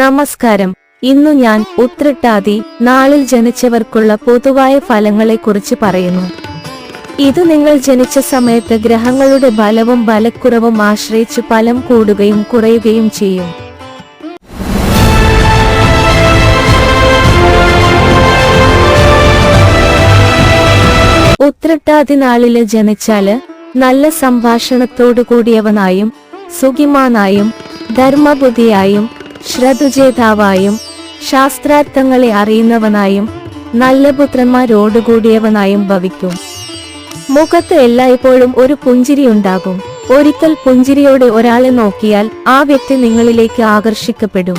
നമസ്കാരം. ഇന്നു ഞാൻ ഉത്രട്ടാതി നാളിൽ ജനിച്ചവർക്കുള്ള പൊതുവായ ഫലങ്ങളെക്കുറിച്ച് പറയുന്നു. ഇത് നിങ്ങൾ ജനിച്ച സമയത്ത് ഗ്രഹങ്ങളുടെ ബലവും ബലക്കുറവും ആശ്രയിച്ച് ഫലം കൂടുകയും കുറയുകയും ചെയ്യും. ഉത്രട്ടാതി നാളിൽ ജനിച്ചാൽ നല്ല സംഭാഷണത്തോടു കൂടിയവനായും സുഖിമാനായും ധർമ്മബുദ്ധിയായും ശ്രദ്ധുജേതാവായും ശാസ്ത്രാർത്ഥങ്ങളെ അറിയുന്നവനായും നല്ല പുത്രന്മാരോടുകൂടിയവനായും ഭവിക്കും. മുഖത്ത് എല്ലായ്പ്പോഴും ഒരു പുഞ്ചിരി ഉണ്ടാകും. ഒരിക്കൽ പുഞ്ചിരിയോടെ ഒരാളെ നോക്കിയാൽ ആ വ്യക്തി നിങ്ങളിലേക്ക് ആകർഷിക്കപ്പെടും.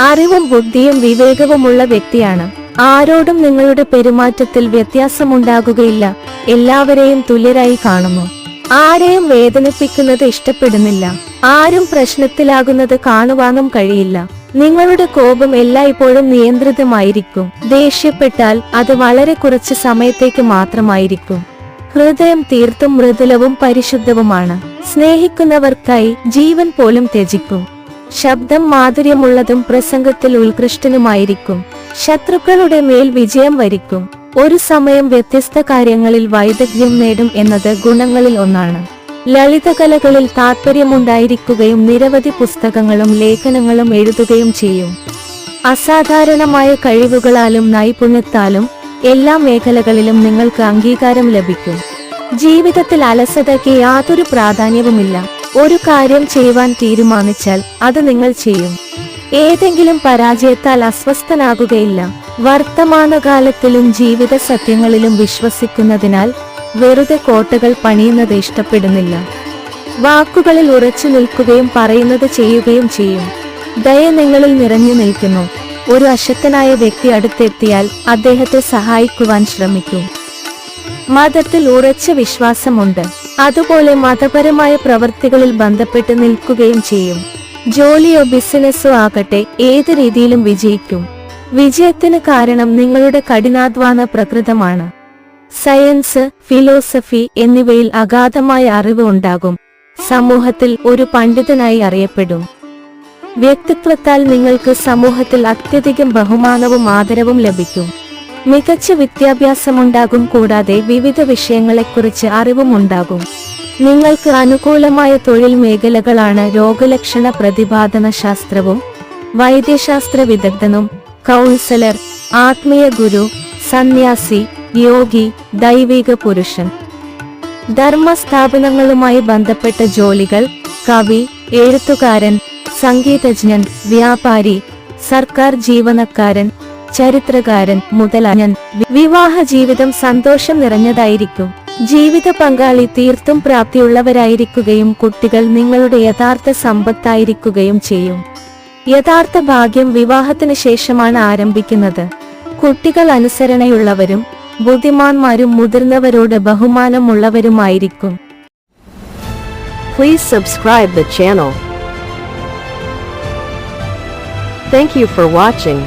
അറിവും ബുദ്ധിയും വിവേകവുമുള്ള വ്യക്തിയാണ്. ആരോടും നിങ്ങളുടെ പെരുമാറ്റത്തിൽ വ്യത്യാസമുണ്ടാകുകയില്ല. എല്ലാവരെയും തുല്യരായി കാണുന്നു. ആരെയും വേദനിപ്പിക്കുന്നത് ഇഷ്ടപ്പെടുന്നില്ല. ആരും പ്രശ്നത്തിലാകുന്നത് കാണുവാനും കഴിയില്ല. നിങ്ങളുടെ കോപം എല്ലായ്പ്പോഴും നിയന്ത്രിതമായിരിക്കും. ദേഷ്യപ്പെട്ടാൽ അത് വളരെ കുറച്ച് സമയത്തേക്ക് മാത്രമായിരിക്കും. ഹൃദയം തീർത്തും മൃദുലവും പരിശുദ്ധവുമാണ്. സ്നേഹിക്കുന്നവർക്കായി ജീവൻ പോലും ത്യജിക്കും. ശബ്ദം മാധുര്യമുള്ളതും പ്രസംഗത്തിൽ ഉത്കൃഷ്ടനുമായിരിക്കും. ശത്രുക്കളുടെ മേൽ വിജയം വരിക്കും. ഒരു സമയം വ്യത്യസ്ത കാര്യങ്ങളിൽ വൈദഗ്ധ്യം നേടും എന്നത് ഗുണങ്ങളിൽ ഒന്നാണ്. ലളിതകലകളിൽ താത്പര്യമുണ്ടായിരിക്കുകയും നിരവധി പുസ്തകങ്ങളും ലേഖനങ്ങളും എഴുതുകയും ചെയ്യും. അസാധാരണമായ കഴിവുകളാലും നൈപുണ്യത്താലും എല്ലാ മേഖലകളിലും നിങ്ങൾക്ക് അംഗീകാരം ലഭിക്കും. ജീവിതത്തിൽ അലസതയ്ക്ക് യാതൊരു പ്രാധാന്യവുമില്ല. ഒരു കാര്യം ചെയ്യുവാൻ തീരുമാനിച്ചാൽ അത് നിങ്ങൾ ചെയ്യും. ഏതെങ്കിലും പരാജയത്താൽ അസ്വസ്ഥനാകുകയില്ല. വർത്തമാനകാലത്തിലും ജീവിത സത്യങ്ങളിലും വിശ്വസിക്കുന്നതിനാൽ വെറുതെ കോട്ടകൾ പണിയുന്നത് ഇഷ്ടപ്പെടുന്നില്ല. വാക്കുകളിൽ ഉറച്ചു നിൽക്കുകയും പറയുന്നത് ചെയ്യുകയും ചെയ്യും. ദയ നിങ്ങളിൽ നിറഞ്ഞു നിൽക്കുന്നു. ഒരു അശക്തനായ വ്യക്തി അടുത്തെത്തിയാൽ അദ്ദേഹത്തെ സഹായിക്കുവാൻ ശ്രമിക്കും. മതത്തിൽ ഉറച്ച വിശ്വാസമുണ്ട്. അതുപോലെ മതപരമായ പ്രവൃത്തികളിൽ ബന്ധപ്പെട്ട് നിൽക്കുകയും ചെയ്യും. ജോലിയോ ബിസിനസ്സോ ആകട്ടെ ഏത് രീതിയിലും വിജയിക്കും. വിജയത്തിന് കാരണം നിങ്ങളുടെ കഠിനാധ്വാന പ്രകൃതമാണ്. സയൻസ് ഫിലോസഫി എന്നിവയിൽ അഗാധമായ അറിവ് ഉണ്ടാകും. സമൂഹത്തിൽ ഒരു പണ്ഡിതനായി അറിയപ്പെടും. വ്യക്തിത്വത്താൽ നിങ്ങൾക്ക് സമൂഹത്തിൽ അത്യധികം ബഹുമാനവും ആദരവും ലഭിക്കും. മികച്ച വിദ്യാഭ്യാസമുണ്ടാകും കൂടാതെ വിവിധ വിഷയങ്ങളെക്കുറിച്ച് അറിവും ഉണ്ടാകും. നിങ്ങൾക്ക് അനുകൂലമായ തൊഴിൽ മേഖലകളാണ് രോഗലക്ഷണ പ്രതിപാദന ശാസ്ത്രവും വൈദ്യശാസ്ത്ര വിദഗ്ധനും കൗൺസിലർ ആത്മീയ ഗുരു സന്യാസി യോഗി ദൈവിക പുരുഷൻ. ധർമ്മസ്ഥാപനങ്ങളുമായി ബന്ധപ്പെട്ട ജോലികൾ കവി എഴുത്തുകാരൻ സംഗീതജ്ഞൻ വ്യാപാരി സർക്കാർ ജീവനക്കാരൻ ചരിത്രകാരൻ മുതലായൻ വിവാഹ ജീവിതം സന്തോഷം നിറഞ്ഞതായിരിക്കും. ജീവിത പങ്കാളി തീർത്തും പ്രാപ്തിയുള്ളവരായിരിക്കുകയും കുട്ടികൾ നിങ്ങളുടെ യഥാർത്ഥ സമ്പത്തായിരിക്കുകയും ചെയ്യും. യഥാർത്ഥ ഭാഗ്യം വിവാഹത്തിന് ശേഷമാണ് ആരംഭിക്കുന്നത് കുട്ടികൾ അനുസരണയുള്ളവരും ബുദ്ധിമാന്മാരും മുതിർന്നവരോട് ബഹുമാനമുള്ളവരുമായിരിക്കും Please subscribe the channel. Thank you for watching.